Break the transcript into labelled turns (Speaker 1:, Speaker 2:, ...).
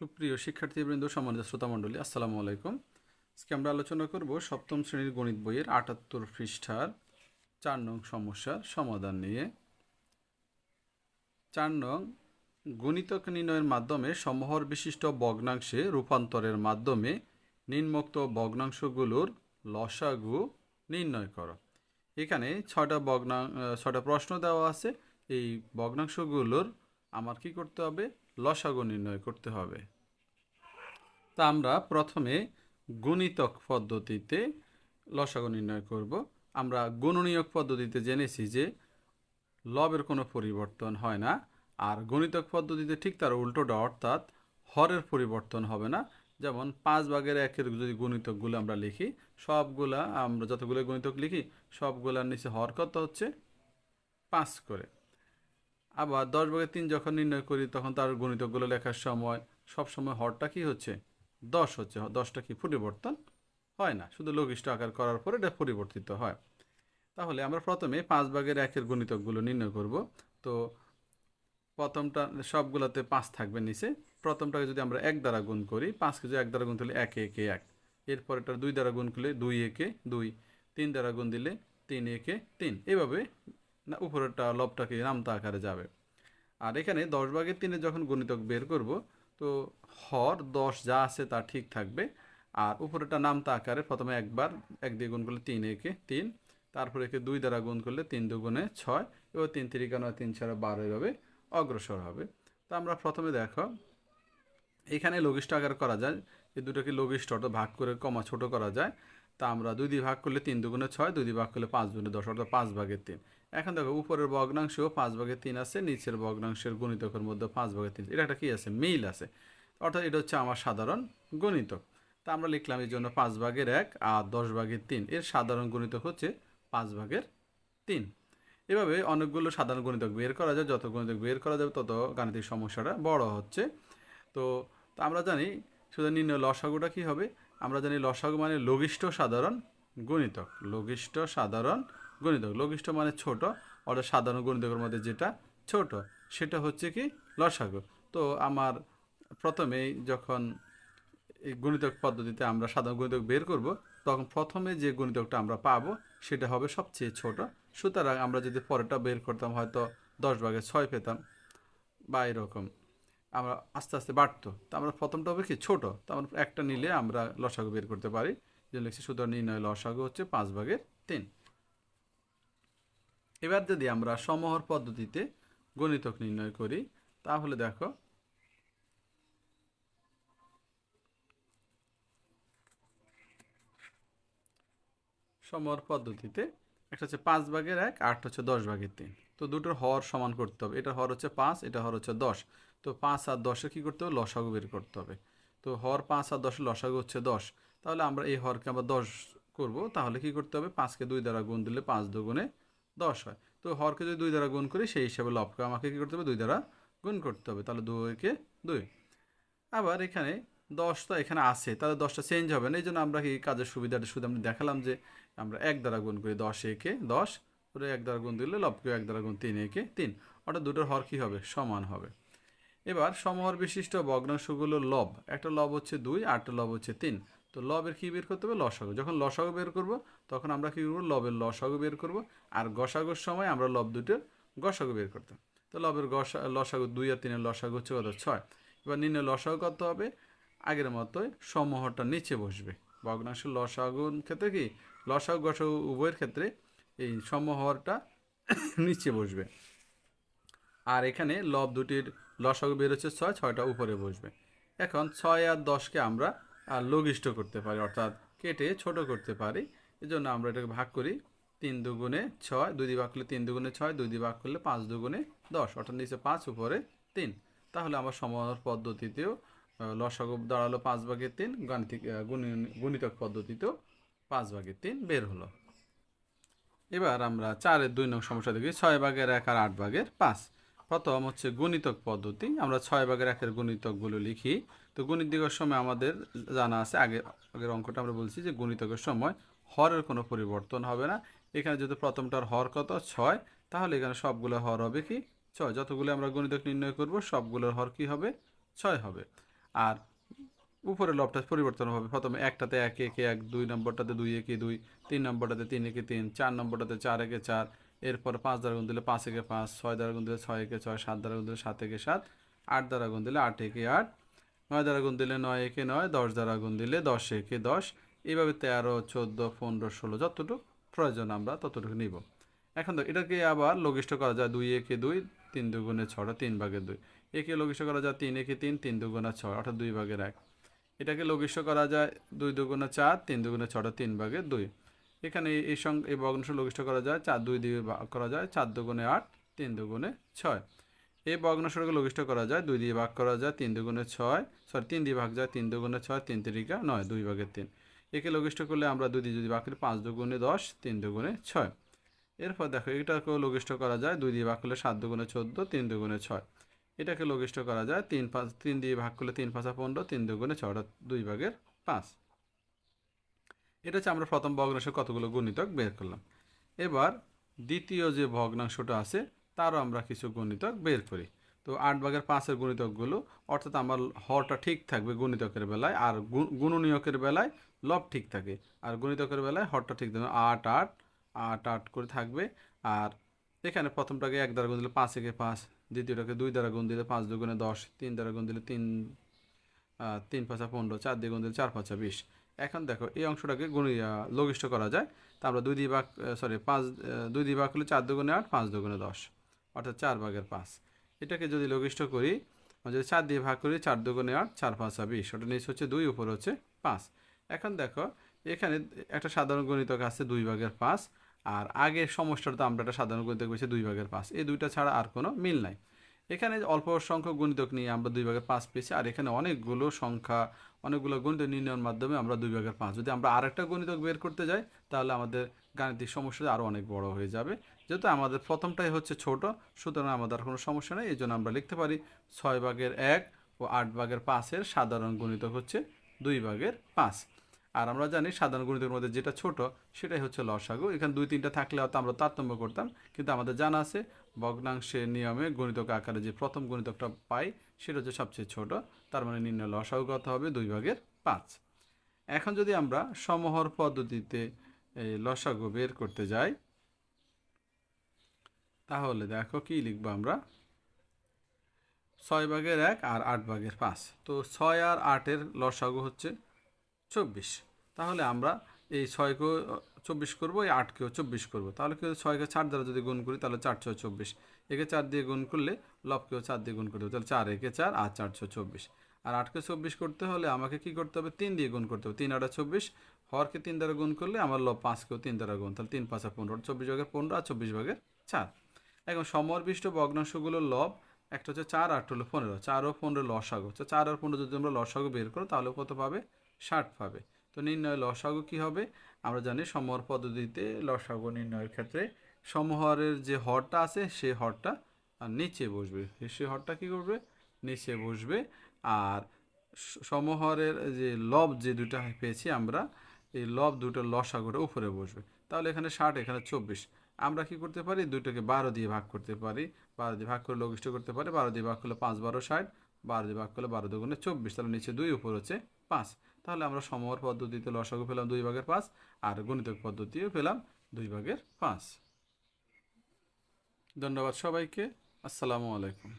Speaker 1: সুপ্রিয় শিক্ষার্থীবৃন্দ, সম্মানিত শ্রোতামণ্ডলী, আসসালামু আলাইকুম। আজকে আমরা আলোচনা করব সপ্তম শ্রেণির গণিত বইয়ের আটাত্তর পৃষ্ঠার চার নং সমস্যার সমাধান নিয়ে। চার নং, গণিতক নির্ণয়ের মাধ্যমে সমহর বিশিষ্ট ভগ্নাংশে রূপান্তরের মাধ্যমে নিম্নোক্ত ভগ্নাংশগুলোর লসাগু নির্ণয় করো। এখানে ছটা ভগ্না ছটা প্রশ্ন দেওয়া আছে। এই ভগ্নাংশগুলোর আমার কি করতে হবে? লসাগু নির্ণয় করতে হবে। তা আমরা প্রথমে গুণিতক পদ্ধতিতে লসাগু নির্ণয় করব। আমরা গুণনীয়ক পদ্ধতিতে জেনেছি যে লবের কোনো পরিবর্তন হয় না, আর গণিতক পদ্ধতিতে ঠিক তার উল্টোটা অর্থাৎ হরের পরিবর্তন হবে না। যেমন পাঁচ ভাগের একের যদি গণিতকগুলো আমরা লিখি, সবগুলা আমরা যতগুলো গণিতক লিখি, সবগুলার নিচে হর কত হচ্ছে? পাঁচ করে। আবার দশ ভাগের তিন যখন নির্ণয় করি, তখন তার গণিতকগুলো লেখার সময়, সব সময় হরটা কি হচ্ছে? দশ হচ্ছে। দশটা কি পরিবর্তন? হয় না। শুধু লঘিষ্ঠ আকার করার পরে এটা পরিবর্তিত হয়। তাহলে আমরা প্রথমে পাঁচ ভাগের একের গণিতকগুলো নির্ণয় করব। তো প্রথমটা সবগুলোতে পাঁচ থাকবে নিচে। প্রথমটাকে যদি আমরা এক দ্বারা গুণ করি, পাঁচকে যদি এক দ্বারা গুণ করলে একে একে, এক। এরপর এটা দুই দ্বারা গুণ করলে দুই, একে দুই। তিন দ্বারা গুণ দিলে তিন একে, তিন। এভাবে না, উপরেরটা লবটাকে নামতা আকারে যাবে। আর এখানে দশ ভাগের তিনে যখন গণিতক বের করব, তো হর দশ যা আছে তা ঠিক থাকবে। আর উপরেটা নামতা আকারে প্রথমে একবার এক দিয়ে গুণ করলে তিন, একে তিন। তারপরে একে দুই দ্বারা গুণ করলে তিন দুগুণে ছয়। এবং তিন তিরিকা নয় তিন ছাড়া বারো এভাবে অগ্রসর হবে। তো আমরা প্রথমে দেখো, এখানে লঘিষ্ঠ আকার করা যায়। এই দুটোকে লঘিষ্ঠ অর্থাৎ ভাগ করে কমা ছোট করা যায়। তা আমরা দুই দিয়ে ভাগ করলে তিন দুগুণে ছয়, দুই দিয়ে ভাগ করলে পাঁচ দুগুণে দশ, অর্থাৎ পাঁচ ভাগের তিন। এখন দেখো, উপরের ভগ্নাংশেও পাঁচ ভাগের তিন আছে, নিচের ভগ্নাংশের গণিতকের মধ্যে পাঁচ ভাগের তিন এটা একটা কী আছে? মিল আছে। অর্থাৎ এটা হচ্ছে আমার সাধারণ গণিতক। তা আমরা লিখলাম এই জন্য পাঁচ ভাগের এক আর দশ ভাগের তিন। এর সাধারণ গণিতক হচ্ছে পাঁচ ভাগের তিন। এভাবে অনেকগুলো সাধারণ গণিতক বের করা যায়। যত গণিতক বের করা যাবে, তত গাণিতিক সমস্যাটা বড় হচ্ছে। তো, তা আমরা জানি, শুধু নির্ণয় লসাগুটা কী হবে? আমরা জানি লসাগু মানে লঘিষ্ঠ সাধারণ গণিতক। লঘিষ্ঠ সাধারণ গণিতক। লঘিষ্ঠ মানে ছোট, অর্থাৎ সাধারণ গণিতকের মধ্যে যেটা ছোট, সেটা হচ্ছে কি লসাগু। তো আমার প্রথমেই যখন এই গণিতক পদ্ধতিতে আমরা সাধারণ গণিতক বের করব, তখন প্রথমে যে গণিতকটা আমরা পাবো, সেটা হবে সবচেয়ে ছোট। সুতরাং আমরা যদি পরেরটা বের করতাম, হয়তো দশ ভাগে ছয় পেতাম, বা এরকম। আমরা আস্তে আস্তে বাড়তো। তো আমরা প্রথমটা হবে কি ছোট। তো আমরা একটা নিলে আমরা লসাগু বের করতে পারি। যে লিখছি সুতরাং নির্ণয় লসাগু হচ্ছে পাঁচ ভাগের তিন। এবার যদি আমরা সমহর পদ্ধতিতে গণিতক নির্ণয় করি, তাহলে দেখো সমর পদ্ধতিতে একটা হচ্ছে পাঁচ ভাগের এক আটটা হচ্ছে দশ ভাগের তিন। তো দুটোর হর সমান করতে হবে। এটার হর হচ্ছে পাঁচ, এটা হর হচ্ছে দশ। তো পাঁচ আর দশে কী করতে হবে? লসাগু বের করতে হবে। তো হর পাঁচ আর দশের লসাগু হচ্ছে দশ। তাহলে আমরা এই হরকে আমরা দশ করব। তাহলে কি করতে হবে? পাঁচকে দুই দ্বারা গুণ দিলে পাঁচ দুগুণে দশ হয়। তো হরকে যদি দুই দ্বারা গুণ করি, সেই হিসাবে লবকে আমাকে কী করতে হবে? দুই দ্বারা গুণ করতে হবে। তাহলে দুইকে দুই। আবার এখানে দশটা এখানে আছে। তাহলে দশটা চেঞ্জ হবে না। এই জন্য আমরা কি কাজের সুবিধাটা শুধু আমরা দেখালাম যে আমরা এক দ্বারা গুণ করি দশ, একে দশ। ওরে এক দ্বারা গুণ দিলে লবকে এক দ্বারা গুণ তিন, একে তিন। অর্থাৎ দুটোর হর কী হবে? সমান হবে। এবার সমহর বিশিষ্ট ভগ্নাংশগুলো লব। একটা লব হচ্ছে দুই আরটা লব হচ্ছে তিন। তো লবের কী বের করতে হবে? লসাগু। যখন লসাগু বের করব, তখন আমরা কী করব? লবের লসাগু বের করব। আর গসাগুর সময় আমরা লব দুটোর গসাগু বের করতাম তো লবের গসা, লসাগু দুই আর তিনের লসাগু হচ্ছে কত? ছয়। এবার নিম্নে লসাগু কত হবে? আগের মতোই সমহরটা নিচে বসবে। ভগ্নাংশ লসাগুর ক্ষেত্রে কি? লসাগু, গসাগু উভয়ের ক্ষেত্রে এই সমহরটা নিচে বসবে। আর এখানে লব দুটির লসাগু বের হচ্ছে ছয়, ছয়টা উপরে বসবে। এখন ছয় আর দশকে আমরা আর লঘিষ্ঠ করতে পারি, অর্থাৎ কেটে ছোট করতে পারি। এজন্য আমরা এটাকে ভাগ করি, তিন দুগুণে ছয়, দুই ভাগ করলে তিন দুগুণে ছয়, দুই ভাগ করলে পাঁচ দুগুণে দশ, অর্থাৎ নিচে পাঁচ, উপরে তিন। তাহলে আমার সমাধান পদ্ধতিতেও লসাগু দাঁড়াল পাঁচ ভাগের তিন, গাণিতিক গুণিতক পদ্ধতিতেও পাঁচ ভাগের তিন বের হলো। এবার আমরা চারের দুই নং সমস্যা দেখি, ছয় ভাগের এক আর আট ভাগের পাঁচ। প্রথম হচ্ছে গণিতক পদ্ধতি। আমরা ছয় ভাগের একের গণিতকগুলো লিখি। তো গণিত দিকের সময় আমাদের জানা আছে, আগে, আগের অঙ্কটা আমরা বলছি যে গণিতকের সময় হরের কোনো পরিবর্তন হবে না। এখানে যদি প্রথমটার হর কত? ছয়। তাহলে এখানে সবগুলো হর হবে কি? ছয়। যতগুলো আমরা গণিতক নির্ণয় করব, সবগুলোর হর কি হবে? ছয় হবে। আর উপরে লবটা পরিবর্তন হবে। প্রথমে একটাতে এক, একে এক, দুই নম্বরটাতে দুই, একে দুই, তিন নম্বরটাতে তিন, একে তিন, চার নম্বরটাতে চার, একে চার এরপর পাঁচ দ্বারা গুণ দিলে পাঁচ একে পাঁচ, ছয় দ্বারা গুণ দিলে ছয় একে ছয়, সাত দ্বারা গুণ দিলে সাত একে সাত, আট দ্বারা গুণ দিলে আট একে আট, নয় দ্বারা গুণ দিলে নয় একে নয়, দশ দ্বারা গুণ দিলে দশ একে দশ। এইভাবে তেরো, চোদ্দ, পনেরো, ষোলো যতটুকু প্রয়োজন আমরা ততটুকু নিব। এখন তো এটাকে আবার লঘিষ্ঠ করা যায় দুই একে দুই, তিন দুগুণে ছটা তিন ভাগের দুই। একে লঘিষ্ঠ করা যায় তিন একে তিন তিন দুগুণে ছয়, অর্থাৎ দুই ভাগের এক। এটাকে লঘিষ্ঠ করা যায় দুই দুগুণে চার, তিন দুগুণে ছটা তিন ভাগের দুই। এখানে এই- সঙ্গে এই ভগ্নাংশ লঘিষ্ঠ করা যায়, চার দুই দিয়ে ভাগ করা যায়, চার দুগুণে আট, তিন দুগুণে ছয়। এই ভগ্নাংশটাকে লঘিষ্ঠ করা যায়, দুই দিয়ে ভাগ করা যায়, তিন দুগুণে ছয় সরি তিন দিয়ে ভাগ যায়, তিন দুগুণে ছয়, তিন তিরিকা নয়, দুই ভাগের তিন। একে লঘিষ্ঠ করলে আমরা দুই দিয়ে যদি ভাগ করি, পাঁচ দুগুণে দশ, তিন দুগুণে ছয়। এরপর দেখো, এটাকেও লঘিষ্ঠ করা যায়, দুই দিয়ে ভাগ করলে সাত দুগুণে চোদ্দ, তিন দুগুণে ছয়। এটাকে লঘিষ্ঠ করা যায়, তিন পাঁচ, তিন দিয়ে ভাগ করলে তিন পাঁচা পনেরো, তিন দুগুণে ছটা দুই ভাগের পাঁচ। এটা হচ্ছে আমরা প্রথম ভগ্নাংশের কতগুলো গুণিতক বের করলাম। এবার দ্বিতীয় যে ভগ্নাংশটা আছে, তারও আমরা কিছু গুণিতক বের করি। তো আট ভাগের পাঁচের গুণিতকগুলো, অর্থাৎ আমার হরটা ঠিক থাকবে গুণিতকের বেলায়, আর গুণনীয়কের বেলায় লব ঠিক থাকে। আর গুণিতকের বেলায় হরটা ঠিক থাকবে আট আট আট আট করে থাকবে। আর এখানে প্রথমটাকে এক দ্বারা গুণ দিলে পাঁচ, একে পাঁচ, দ্বিতীয়টাকে দুই দ্বারা গুণ দিলে পাঁচ, দুগুণে দশ, তিন দ্বারা গুণ দিলে তিন তিন পাঁচা পনেরো, চার দিয়ে গুণ দিলে চার পাঁচা বিশ। এখন দেখো, এই অংশটাকে গুণি লঘিষ্ঠ করা যায়। তা আমরা দুই ভাগ সরি পাঁচ দুই ভাগ করলে চার দুগুণে আট, পাঁচ দুগুণে দশ, অর্থাৎ চার ভাগের পাঁচ। এটাকে যদি লঘিষ্ঠ করি যদি চার দিয়ে ভাগ করি, চার দুগুণে আট, চার পাঁচ পাঁচা বিশ, ওটা নিচে হচ্ছে দুই, উপর হচ্ছে পাঁচ। এখন দেখো, এখানে একটা সাধারণ গণিতক আছে দুই ভাগের পাঁচ, আর আগের সমস্যাটা তো আমরা একটা সাধারণ গণিতক পেয়েছি দুই ভাগের পাঁচ। এই দুইটা ছাড়া আর কোনো মিল নাই। এখানে অল্প সংখ্যক গণিতক নিয়ে আমরা দুই ভাগের পাঁচ পেয়েছি, আর এখানে অনেকগুলো সংখ্যা, অনেকগুলো গণিত নির্ণয়ের মাধ্যমে আমরা দুই ভাগের পাঁচ। যদি আমরা আরেকটা গণিতক বের করতে যাই, তাহলে আমাদের গাণিতিক সমস্যাটা আরও অনেক বড় হয়ে যাবে। যেহেতু আমাদের প্রথমটাই হচ্ছে ছোট, সুতরাং আমাদের আর কোনো সমস্যা নেই এই জন্য আমরা লিখতে পারি ছয় ভাগের এক ও আট ভাগের পাঁচের সাধারণ গণিতক হচ্ছে দুই ভাগের পাঁচ। আর আমরা জানি সাধারণ গণিতের মধ্যে যেটা ছোট, সেটাই হচ্ছে লসাগু। এখানে দুই, তিনটা থাকলে হয়তো আমরা তারতম্য করতাম, কিন্তু আমাদের জানা আছে ভগ্নাংশের নিয়মে গণিতক আকারে যে প্রথম গণিতকটা পাই, সেটা হচ্ছে সবচেয়ে ছোট। তার মানে নির্ণয় লসাগু কত হবে? দুই ভাগের পাঁচ। এখন যদি আমরা সমহর পদ্ধতিতে এই লসাগু বের করতে যাই, তাহলে দেখো কি লিখব আমরা? ছয় ভাগের এক আর আট ভাগের পাঁচ। তো ছয় আর আটের লসাগু হচ্ছে চব্বিশ। তাহলে আমরা এই ছয়কেও চব্বিশ করব, এই আটকেও চব্বিশ করব। তাহলে কি ছয়কে চার দ্বারা যদি গুণ করি, তাহলে চার ছয় চব্বিশ। একে চার দিয়ে গুণ করলে লবকেও চার দিয়ে গুণ করতে হবে। তাহলে চার একে চার, আর চার ছয় চব্বিশ। আর আটকে চব্বিশ করতে হলে আমাকে কি করতে হবে? তিন দিয়ে গুণ করতে হবে। তিন আটা চব্বিশ হরকে তিন দ্বারা গুণ করলে আমার লব পাঁচকেও তিন দ্বারা গুণ। তাহলে তিন পাঁচা পনেরো, চব্বিশ ভাগের পনেরো আর চব্বিশ ভাগের চার। এখন সমরবিষ্ট ভগ্নাংশগুলোর লব, একটা হচ্ছে চার আট হলো পনেরো। চার ও পনেরো লসাগো। তো চার আর পনেরো যদি আমরা লসাগু বের করো, তাহলে কত পাবে? ষাট পাবে। তো নির্ণয় লসাগু কি হবে? আমরা জানি সমহর পদ্ধতিতে লসাগু নির্ণয়ের ক্ষেত্রে সমহরের যে হরটা আছে, সে হরটা নিচে বসবে। সে হরটা কি করবে? নিচে বসবে। আর সমহরের যে লব যে দুটা পেয়েছি আমরা, এই লব দুটো লসাগুটা উপরে বসবে। তাহলে এখানে ষাট, এখানে চব্বিশ। আমরা কি করতে পারি? দুটোকে বারো দিয়ে ভাগ করতে পারি। বারো দিয়ে ভাগ করে লঘিষ্ঠ করতে পারি। বারো দিয়ে ভাগ করলে পাঁচ, বারো, ষাট। বারো দিয়ে ভাগ করলে বারো দুগুণে চব্বিশ, তাহলে নিচে দুই, উপর হচ্ছে পাঁচ। তাহলে আমরা সমর পদ্ধতিতে লসাগু পেলাম দুই ভাগের পাঁচ, আর গণিতক পদ্ধতিও পেলাম দুই ভাগের পাঁচ। ধন্যবাদ সবাইকে, আসসালামু আলাইকুম।